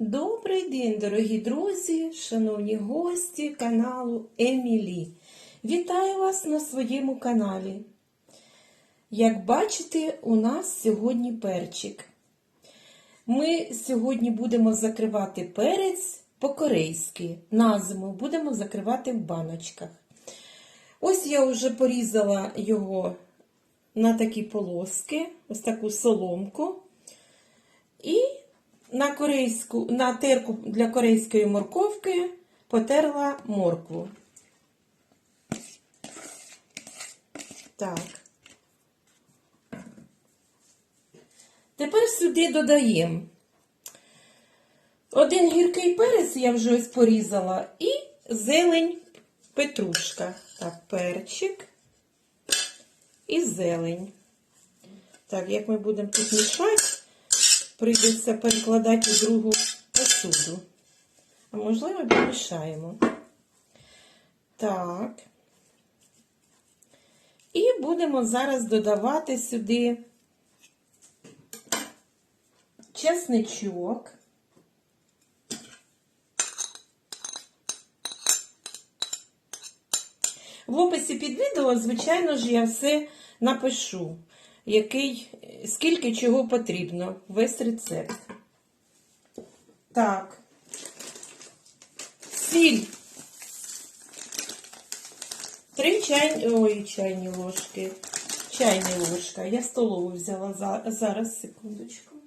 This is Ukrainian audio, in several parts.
Добрий день, дорогі друзі, шановні гості каналу Емілі. Вітаю вас на своєму каналі. Як бачите, у нас сьогодні перчик. Ми сьогодні будемо закривати перець по-корейськи. На зиму будемо закривати в баночках. Ось я вже порізала його на такі полоски, ось таку соломку. І на корейську, на терку для корейської морковки потерла моркву. Так. Тепер сюди додаємо один гіркий перець, я вже ось порізала, і зелень петрушка. Так, перчик і зелень. Так, як ми будемо тут мішати, прийдеться перекладати у другу посуду. А можливо, помішаємо. Так. І будемо зараз додавати сюди чесничок. В описі під відео, звичайно ж, я все напишу, який, скільки чого потрібно, весь рецепт. Так. Сіль. Три чайні, ой, чайні ложки. Чайні ложка. Я столову взяла зараз, секундочку.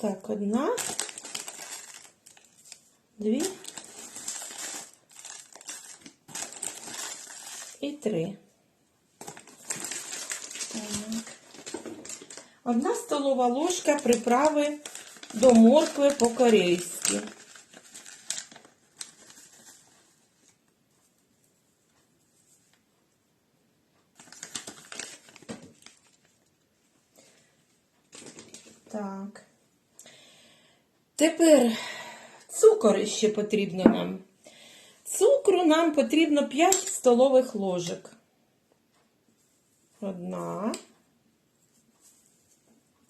Так, одна, дві і три. Одна столова ложка приправи до моркви по-корейськи. Так. Тепер цукор ще потрібно нам. Цукру нам потрібно 5 столових ложок. Одна,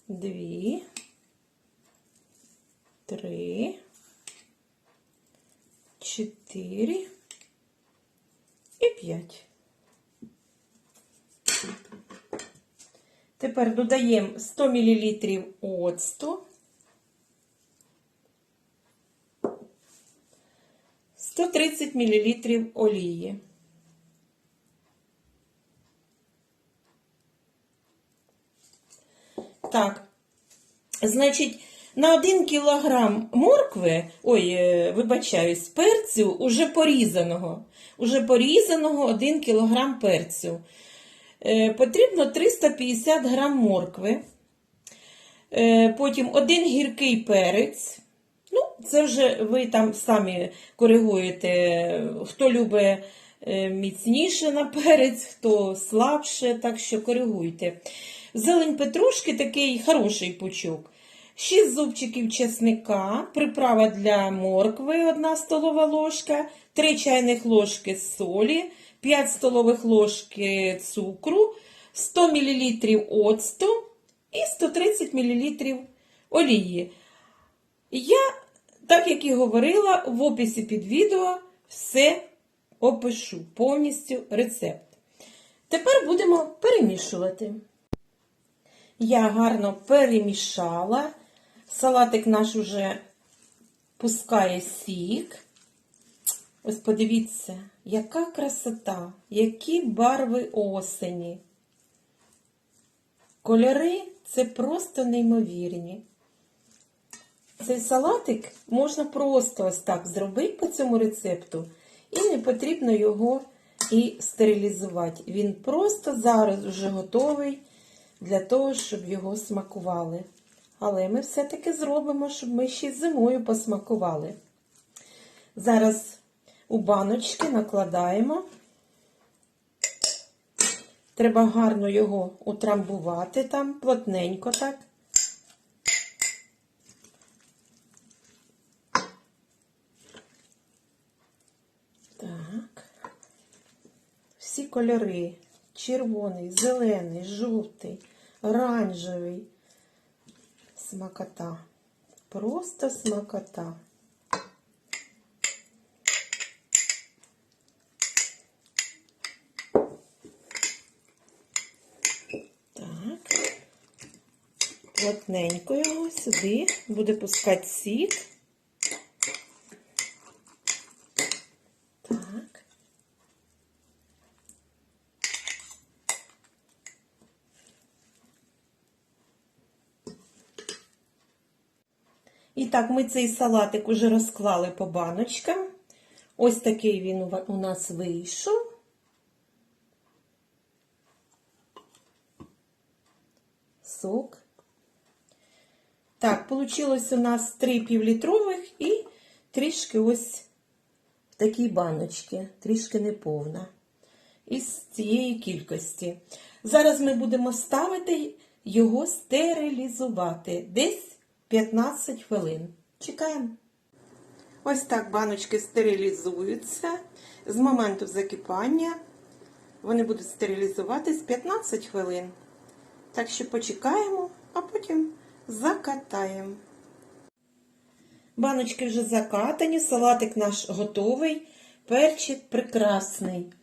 дві, три, чотири і п'ять. Тепер додаємо 100 мл оцту. 130 мл олії. Так, значить, на 1 кілограм моркви, ой, е, вибачаюсь, перцю уже порізаного. Уже порізаного 1 кілограм перцю. Е, потрібно 350 грам моркви. Е, потім один гіркий перець. Це вже ви там самі коригуєте, хто любить е, міцніше на перець, хто слабше, так що коригуйте. Зелень петрушки такий хороший пучок. 6 зубчиків чесника, приправа для моркви 1 столова ложка, 3 чайних ложки солі, 5 столових ложки цукру, 100 мл оцту і 130 мл олії. Я, так як і говорила, в описі під відео все опишу, повністю рецепт. Тепер будемо перемішувати. Я гарно перемішала. Салатик наш уже пускає сік. Ось подивіться, яка красота, які барви осені. Кольори це просто неймовірні. Цей салатик можна просто ось так зробити по цьому рецепту, і не потрібно його і стерилізувати. Він просто зараз вже готовий для того, щоб його смакували. Але ми все-таки зробимо, щоб ми ще зимою посмакували. Зараз у баночки накладаємо. Треба гарно його утрамбувати там, плотненько так. Всі кольори. Червоний, зелений, жовтий, оранжевий. Смакота. Просто смакота. Так. Плотненько його сюди. Буде пускати сік. Так. І так, ми цей салатик уже розклали по баночкам. Ось такий він у нас вийшов. Сок. Так, получилось у нас 3 півлітрових і трішки ось в такій баночці, трішки неповна. Із цієї кількості. Зараз ми будемо ставити його стерилізувати десь 15 хвилин. Чекаємо. Ось так баночки стерилізуються з моменту закипання. Вони будуть стерилізуватись 15 хвилин. Так що почекаємо, а потім закатаємо. Баночки вже закатані, салатик наш готовий, перчик прекрасний.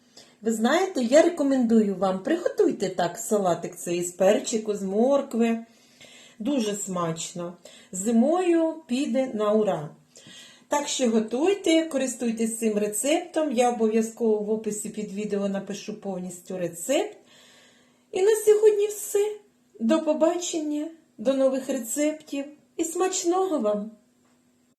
Ви знаєте, я рекомендую вам, приготуйте так салатик цей з перчику, з моркви. Дуже смачно. Зимою піде на ура. Так що готуйте, користуйтесь цим рецептом. Я обов'язково в описі під відео напишу повністю рецепт. І на сьогодні все. До побачення, до нових рецептів і смачного вам!